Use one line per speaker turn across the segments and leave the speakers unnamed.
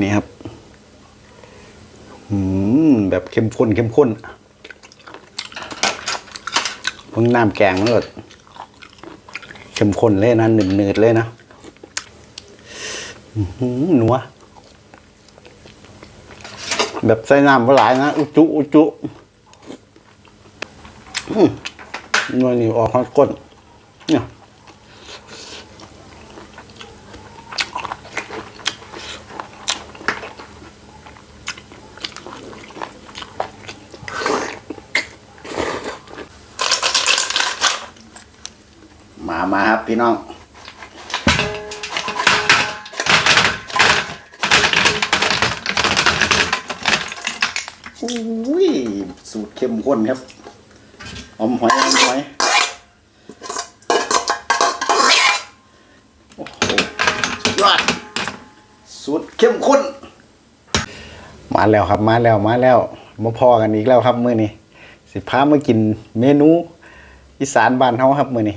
นี่ครับอืมแบบเข้มข้นเข้มข้นเพิ่งน้ำแกงมันก็เข้มข้นเลยนะหนืดๆเลยนะหือหนัวแบบใส่น้ำบ่หลายนะอุจุอุจุหนัวนี่ออกข้างก้นเนี่ย มามาครับพี่น้องอุ้ยสูตรเข้มข้นครับ อมหอยอมหอยโอ้โหยอดสูตรเข้มข้น มาแล้วครับมาแล้วมาแล้วมาพอกันอีกแล้วครับมื้อนี้สิพามากินเมนูอีสานบ้านเฮาครับมื้อนี้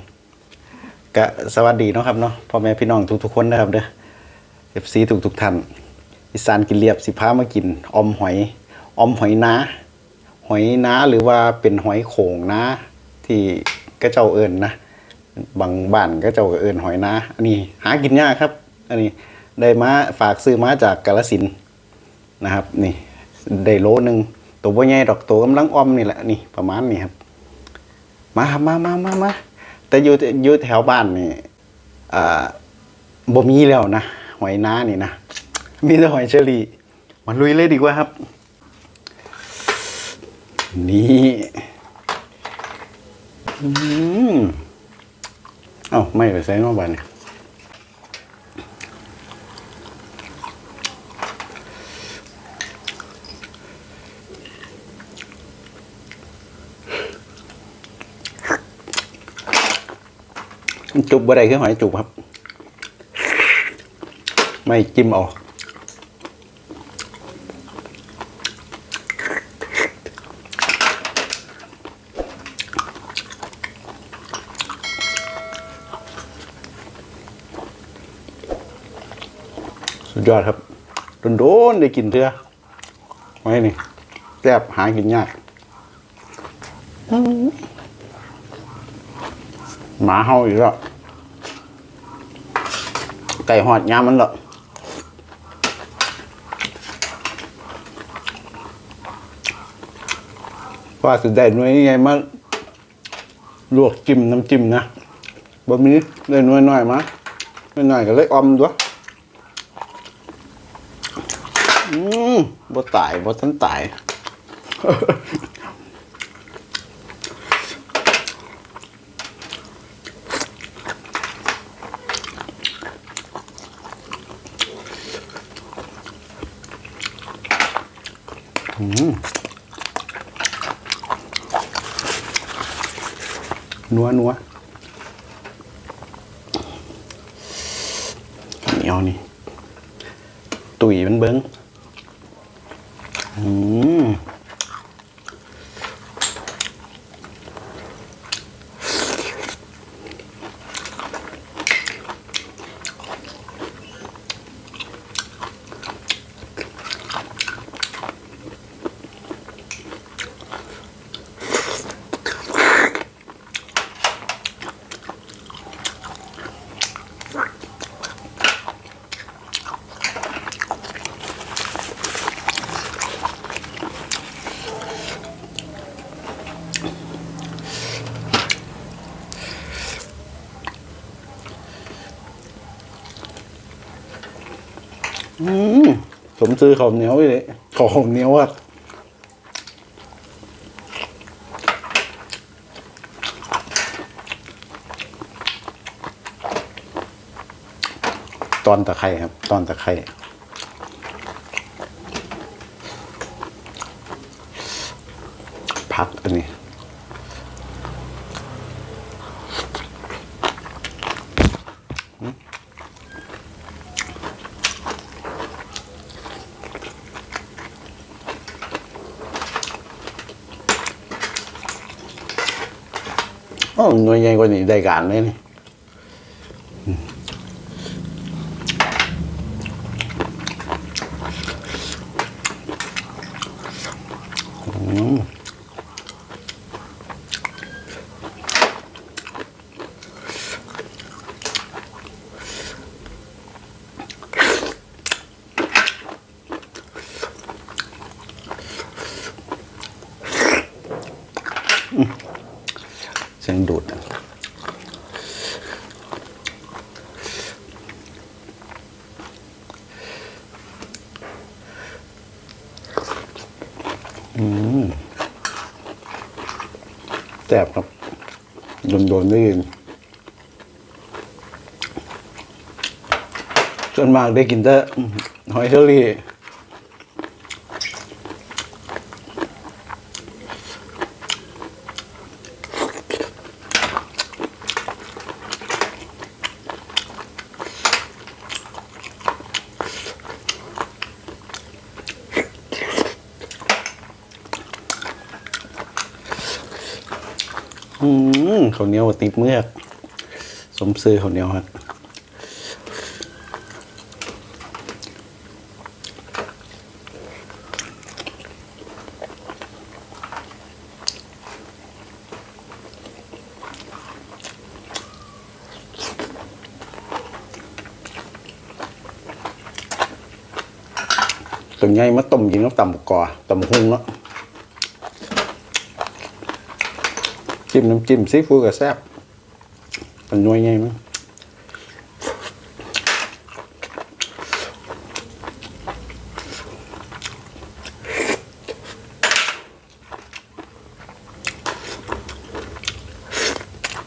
ก็สวัสดีเนาะครับเนาะพ่อแม่พี่น้องทุกๆคนนะครับเด้อ FC ทุกๆท่านอีสานกินเรียบสิพามากินอมหอยอมหอยนาหอยนาหรือว่าเป็นหอยโขงนาที่ก็เจ้าเอิญนะบางบ้านก็เจ้าเอิญหอยนาอันนี้หากินยากครับ อันนี้ได้มาฝากซื้อมาจากกาฬสินนะครับ นี่ได้โลหนึงตัวใหญ่ดอกตัวกำลังออมนี่แหละนี่ประมาณนี้ครับ มาครับมามามามา แต่อยู่อยู่แถวบ้านนี่บ่มีแล้วนะหอยน้านี่นะมีแต่หอยเชอรี่มาลุยเลยดีกว่าครับ นี่อืมเอ้าไม่ไปใส่นอกบ้านเนี่ย จุบบ่ได้คือหอยจุบครับ ไม่จิ้มออกสุดยอดครับโดนๆได้กินเถื่อไว้นี่แซ่บหากินยาก หมาเฮาอีกแล้วไก่หอดยามมันเหรอว่าสุดได้หน่วยนี่ไงมาลวกจิ้มน้ำจิ้มนะบะหมี่ได้หน่วยน้อยมาหน่อยน้อยก็เลยออมด้วยอืมบ่ตายบ่ทันตาย นัวนัวเหนียวนี่ ตุ๋ยมันเบิ้งอืมอืม สมซื้อข้าวเหนียวเลยข้าวเหนียวอะตอนตะไคร่ครับ ตอนตะไคร่ผักอันนี้ อ้หน่วยใหญ่กว่านี้ได้การเลยนี่ สียงดูดอะแซ่บครับโดนๆได้ยินส่วนมากได้กินแต่หอยเชอรี่ อืม ข้าวเหนียวติดเมือก สมซื้อข้าวเหนียวครับตัวใหญ่มาต้มยิงน้ำตำกกอตำหุ้งเนาะ จิ้มน้ำจิ้มซีฟู้ดกับแซ่บมันนวยไงมั้ง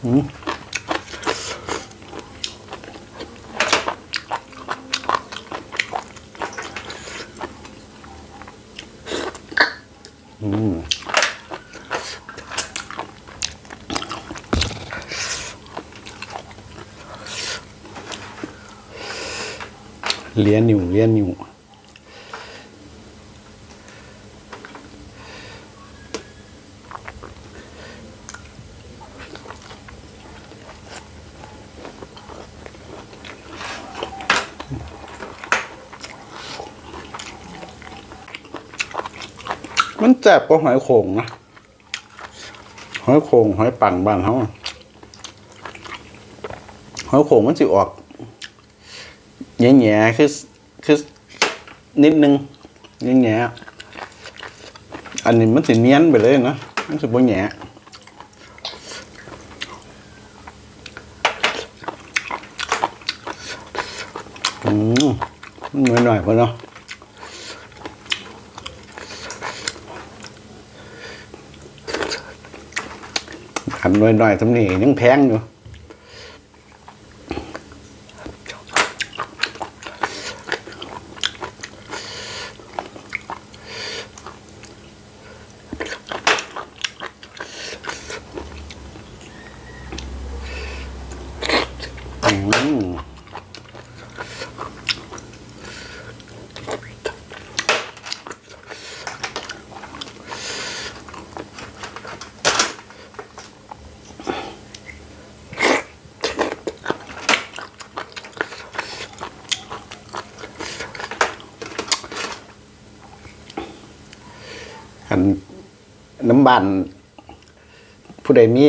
อืม เลี้ยนอยู่เลี้ยนอยู่มันแจ็บก็หอยโข่งนะ หอยโข่งหอยปังบ้านเขาหอยโข่งมันสิออก แง่ๆคือคือนิดนึงแง่ๆอันนี้มันสิเนียนไปเลยนะมันสิบ่แง่อืมหน่อยหน่อยๆพอเนาะขันหน่อยหน่อยๆทำนี่ยังแพงอยู่ อืม อันน้ำบันผู้ใดมี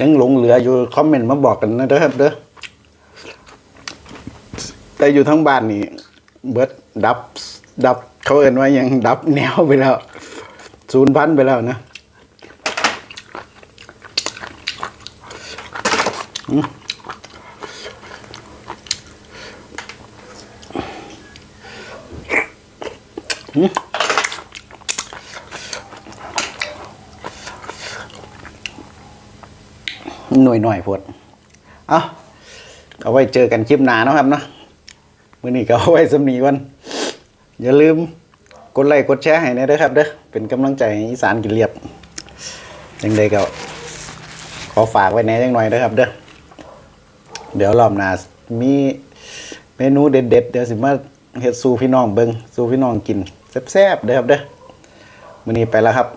ยังหลงเหลืออยู่คอมเมนต์มาบอกกันนะเด้อครับเด้อแต่อยู่ทั้งบ้านนี่เบิดดับ ดับเขาเอ่นว่ายังดับแนวไปแล้วศูนย์พันไปแล้วนะ อืมอืม หน่วยหน่อยๆพดเอาเอาไว้เจอกันคลิปหน้าเนาะครับเนาะมื่อนี้ก็เอาไว้สำนีวันอย่าลืมกดไลค์กดแชร์ให้นะเด้อครับเด้อเป็นกำลังใจให้อีสานกินเรียบยังไงก็ขอฝากไว้แน่ยังหน่อยเด้อครับเด้อเดี๋ยวรอบหน้ามีเมนูเด็ดๆเดี๋ยวสิมาเฮ็ดสู่พี่น้องเบิงสู่พี่น้องกิน แซ่บๆเด้อครับเด้อมื้อนี้ไปแล้วครับ